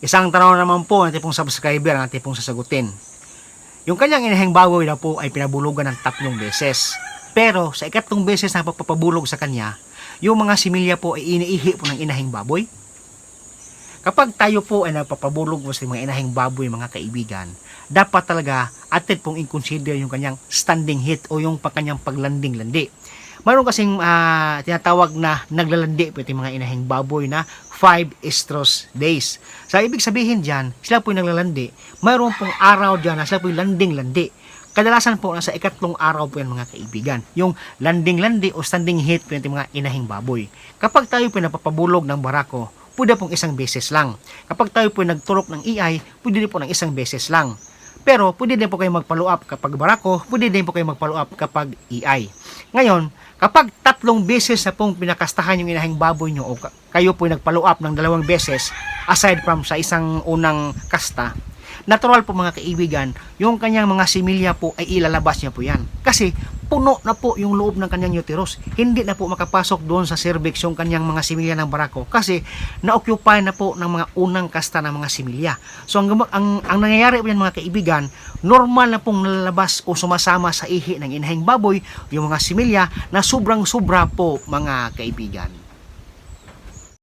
Isang tanong naman po ng tipong subscriber ang ating pong sasagutin. Yung kanyang inahing baboy na po ay pinabulugan ng tatlong beses. Pero sa ikatlong beses na pagpapabulog sa kanya, yung mga similya po ay iniihi po ng inahing baboy. Kapag tayo po ay nagpapabulog mo sa mga inahing baboy mga kaibigan, dapat talaga atin pong i-consider yung kanyang standing hit o yung kanyang paglanding-landi. Mayroon kasing ah, tinatawag na naglalandi po itong mga inahing baboy na 5 estros days. Sa ibig sabihin dyan, sila po yung naglalandi. Mayroon pong araw dyan na sila po yung landing-landi. Kadalasan po nasa ikatlong araw po yan mga kaibigan. Yung landing-landi o standing hit po yung mga inahing baboy. Kapag tayo po napapabulog ng barako, pwede pong isang beses lang. Kapag tayo po nagturok ng EI, pwede po ng isang beses lang. Pero pwede din po kayo mag-follow up kapag barako, pwede din po kayo mag-follow up kapag EI. Ngayon, kapag tatlong beses na pong pinakastahan yung inahing baboy nyo o ka- kayo po nag-follow up ng dalawang beses aside from sa isang unang kasta, natural po mga kaibigan, yung kanyang mga similya po ay ilalabas niya po yan. Kasi puno na po yung loob ng kanyang uterus. Hindi na po makapasok doon sa cervix yung kanyang mga similya ng barako kasi na-occupy na po ng mga unang kasta ng mga similya. So ang, ang, ang nangyayari po yan mga kaibigan, normal na pong nalalabas o sumasama sa ihi ng inahing baboy yung mga similya na sobrang sobra po mga kaibigan.